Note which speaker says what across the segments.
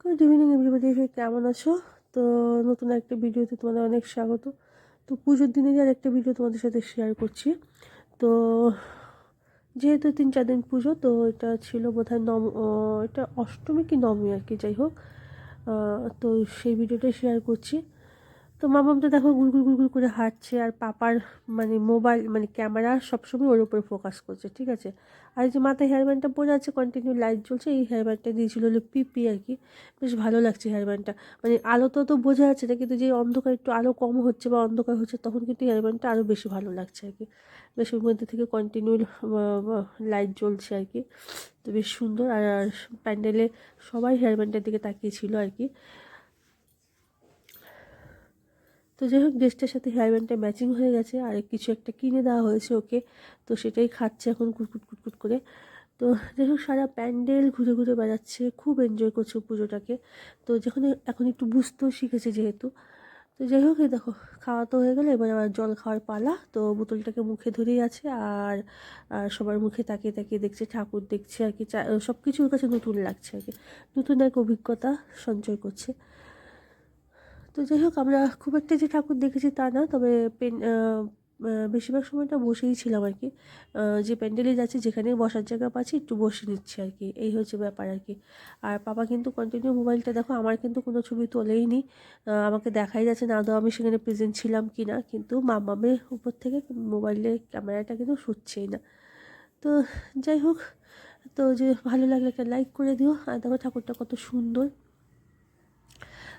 Speaker 1: Good evening everybody কেমন আছো? তো নতুন একটা ভিডিওতে তোমাদের অনেক স্বাগত। তো পুজোর দিনে আর একটা ভিডিও তোমাদের সাথে শেয়ার করছি, তো যেহেতু তিন চার দিন পুজো, তো এটা ছিল বোধহয় নম এটা অষ্টমী কি নবমী আর কি, যাই হোক। তো সেই ভিডিওটাই শেয়ার করছি। তো মামাম তো দেখো গুলগুল গুলগুল করে হাঁটছে আর পাপার মানে মোবাইল মানে ক্যামেরা সবসময় ওর উপরে ফোকাস করছে, ঠিক আছে? আর এই যে মাথায় হেয়ার ব্যান্ডটা পরে আছে কন্টিনিউ লাইট জ্বলছে, এই হেয়ারব্যান্ডটা দিয়েছিল হলো পিপি আর কি। বেশ ভালো লাগছে হেয়ার ব্যান্ডটা মানে আলো তো তো বোঝা যাচ্ছে না, কিন্তু যে অন্ধকার একটু আলো কম হচ্ছে বা অন্ধকার হচ্ছে, তখন কিন্তু হেয়ার ব্যান্ডটা আরও বেশি ভালো লাগছে আর কি। বেশ ওর মধ্যে থেকে কন্টিনিউ লাইট জ্বলছে আর কি। তো বেশ সুন্দর। আর প্যান্ডেলে সবাই হেয়ার ব্যান্ডের দিকে তাকিয়েছিল আর কি। তো যাই হোক ড্রেসটার সাথে হেয়ার ব্যান্ডটা ম্যাচিং হয়ে গেছে। আর কিছু একটা কিনে দেওয়া হয়েছে ওকে। তো সেটাই খাচ্ছে এখন কুটকুট কুটকুট করে। তো যাই হোক সারা প্যান্ডেল ঘুরে ঘুরে বেড়াচ্ছে। খুব এনজয় করছে পুজোটাকে। তো যখন এখন একটু বুঝতেও শিখেছে যেহেতু। তো যাই হোক এই দেখো, খাওয়া তো হয়ে গেলো। এবার আবার জল খাওয়ার পালা। তো বোতলটাকে মুখে ধরেই আছে। আর সবার মুখে তাকিয়ে তাকিয়ে দেখছে, ঠাকুর দেখছে আর কি। সব কিছুর কাছে নতুন লাগছে আর কি। নতুন এক অভিজ্ঞতা সঞ্চয় করছে। তো যাই হোক, আমরা খুব একটা যে ঠাকুর দেখেছি তা না, তবে পেন বেশিরভাগ সময়টা বসেই ছিলাম আর কি। যে প্যান্ডেলে যাচ্ছি যেখানে বসার জায়গা পাচ্ছি, একটু বসে নিচ্ছি আর কি। এই হচ্ছে ব্যাপার আর কি। আর পাপা কিন্তু কন্টিনিউ মোবাইলটা দেখো, আমার কিন্তু কোনো ছবি তোলেই নি আমাকে দেখাই যাচ্ছে না, আদৌ আমি সেখানে প্রেজেন্ট ছিলাম কি না, কিন্তু মামামের উপর থেকে মোবাইলের ক্যামেরাটা কিন্তু শুচ্ছেই না। তো যাই হোক, তো যে ভালো লাগলে একটা লাইক করে দিও, আর দেখো ঠাকুরটা কত সুন্দর।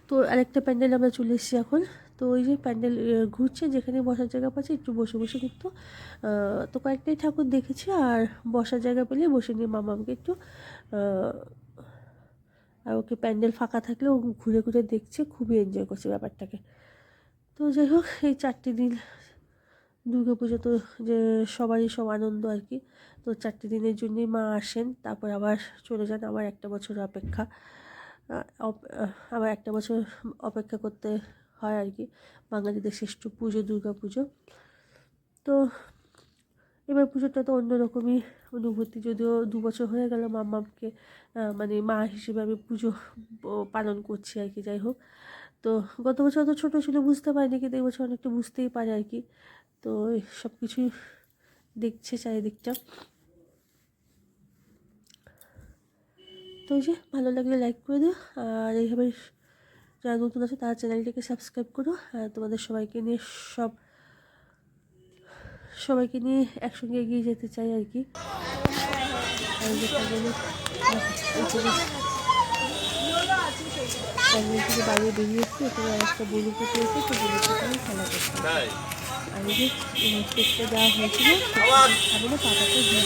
Speaker 1: তো আরেকটা প্যান্ডেল আমরা চলে এসেছি এখন। তো ওই যে প্যান্ডেল ঘুরছে, যেখানে বসার জায়গা পাচ্ছি, একটু বসে বসে কিন্তু তো কয়েকটাই ঠাকুর দেখেছি আর বসার জায়গা পেলে বসে নিয়ে মামাকে একটু। আর ওকে প্যান্ডেল ফাঁকা থাকলে ও ঘুরে ঘুরে দেখছে, খুবই এনজয় করছে ব্যাপারটাকে। তো যাই হোক, এই চারটি দিন দুর্গা পুজো তো যে সবারই সব আনন্দ আর কি। তো চারটি দিনের জন্যই মা আসেন, তারপর আবার চলে যান আবার একটা বছর অপেক্ষা। আবার একটা বছর অপেক্ষা করতে হয় আর কি। বাঙালিদের শ্রেষ্ঠ পুজো, দুর্গা পুজো। তো এবার পুজোটা তো অন্যরকমই অনুভূতি। যদিও দু বছর হয়ে গেল মাম্মামকে মানে মা হিসেবে আমি পুজো পালন করছি আর কি, যাই হোক। তো গত বছর তো ছোটো ছিল, বুঝতে পারিনি, কিন্তু এই বছর অনেকটা বুঝতেই পারে আর কি। তো সব কিছুই দেখছে চারিদিকটা। তো এই যে ভালো লাগলে লাইক করে দিও আর এইভাবে যারা নতুন আছে তারা চ্যানেলটিকে সাবস্ক্রাইব করো আর তোমাদের সবাইকে নিয়ে সব সবাইকে নিয়ে একসঙ্গে এগিয়ে যেতে চাই আর কি। থেকে বাইরে বেরিয়ে এসেছি এখানে একটা বলু পুকুর এসে তো বলু পুকুরে খেলা করছে। এই যে দেওয়া হয়েছিল সামনে পাতাতে দিয়ে